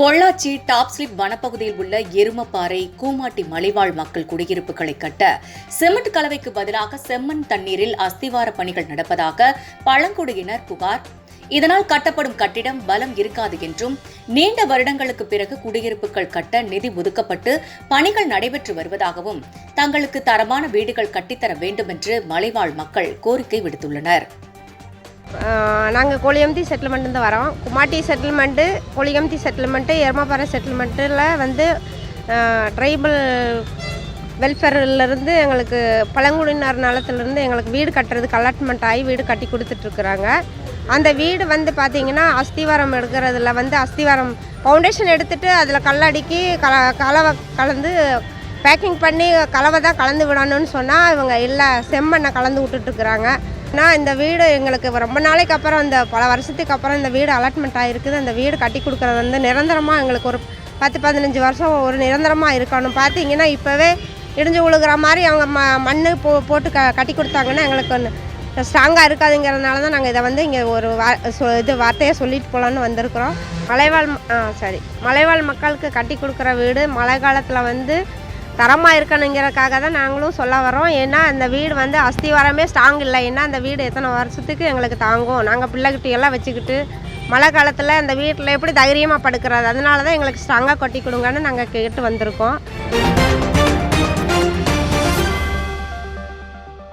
Pollachi top slip வனப்பகுதியில் உள்ள எருமப்பாறை கூமாட்டி மலைவாழ் மக்கள் குடியிருப்புகளை கட்ட சிமெண்ட் கலவைக்கு பதிலாக செம்மண் தண்ணீரில் அஸ்திவார பணிகள் நடப்பதாக பழங்குடியினர் புகார். இதனால் கட்டப்படும் கட்டிடம் பலம் இருக்காது என்றும் நீண்ட வருடங்களுக்கு பிறகு குடியிருப்புகள் கட்ட நிதி ஒதுக்கப்பட்டு பணிகள் நடைபெற்று வருவதாகவும் தங்களுக்கு தரமான வீடுகள் கட்டித்தர வேண்டும் என்று மலைவாழ் மக்கள் கோரிக்கை விடுத்துள்ளனர். நாங்கள் கொளியம்தி செட்டில்மெண்ட்லேருந்து வரோம். குமாட்டி செட்டில்மெண்ட்டு கொளியம்தி செட்டில்மெண்ட்டு எருமாப்பாறை செட்டில்மெண்ட்டில் வந்து ட்ரைபல் வெல்ஃபேர்லேருந்து எங்களுக்கு பழங்குடியினர் நலத்துலேருந்து எங்களுக்கு வீடு கட்டுறதுக்கு அலாட்மெண்ட் ஆகி வீடு கட்டி கொடுத்துட்ருக்குறாங்க அந்த வீடு வந்து பார்த்திங்கன்னா அஸ்திவாரம் எடுக்கிறதுல வந்து அஸ்திவாரம் ஃபவுண்டேஷன் எடுத்துகிட்டு அதில் கல்லடிக்கி கல கலவை கலந்து பேக்கிங் பண்ணி கலவை தான் கலந்து விடணும்னு சொன்னால் இவங்க இல்லை செம்மண்ணை கலந்து விட்டுட்ருக்குறாங்க ஆனால் இந்த வீடு எங்களுக்கு ரொம்ப நாளைக்கு அப்புறம் இந்த பல வருஷத்துக்கு அப்புறம் இந்த வீடு அலாட்மெண்ட் ஆகிருக்குது அந்த வீடு கட்டி கொடுக்குறது வந்து நிரந்தரமாக எங்களுக்கு ஒரு பத்து பதினஞ்சு வருஷம் ஒரு நிரந்தரமாக இருக்கணும். பார்த்தீங்கன்னா இப்போவே இடிஞ்சு விழுகிற மாதிரி அவங்க ம மண் போ போட்டு க கட்டி கொடுத்தாங்கன்னா எங்களுக்கு ஒன்று ஸ்ட்ராங்காக இருக்காதுங்கிறதுனால தான் நாங்கள் இதை வந்து இங்கே ஒரு வா இது வார்த்தையை சொல்லிட்டு போகலான்னு வந்திருக்கிறோம். மலைவாழ் ஆ சரி மலைவாழ் மக்களுக்கு கட்டி கொடுக்குற வீடு மழை காலத்தில் வந்து தரமாக இருக்கணுங்கிறதுக்காக தான் நாங்களும் சொல்ல வரோம் ஏன்னா அந்த வீடு வந்து அஸ்திவாரமே ஸ்ட்ராங் இல்லை. ஏன்னா அந்த வீடு எத்தனை வருஷத்துக்கு எங்களுக்கு தாங்கும். நாங்கள் பிள்ளைகிட்ட எல்லாம் வச்சுக்கிட்டு மழை காலத்தில் அந்த வீட்டில் எப்படி தைரியமாக படுக்கிறது? அதனால தான் எங்களுக்கு ஸ்ட்ராங்காக கொட்டி கொடுங்கன்னு நாங்கள் கேட்டு வந்திருக்கோம்.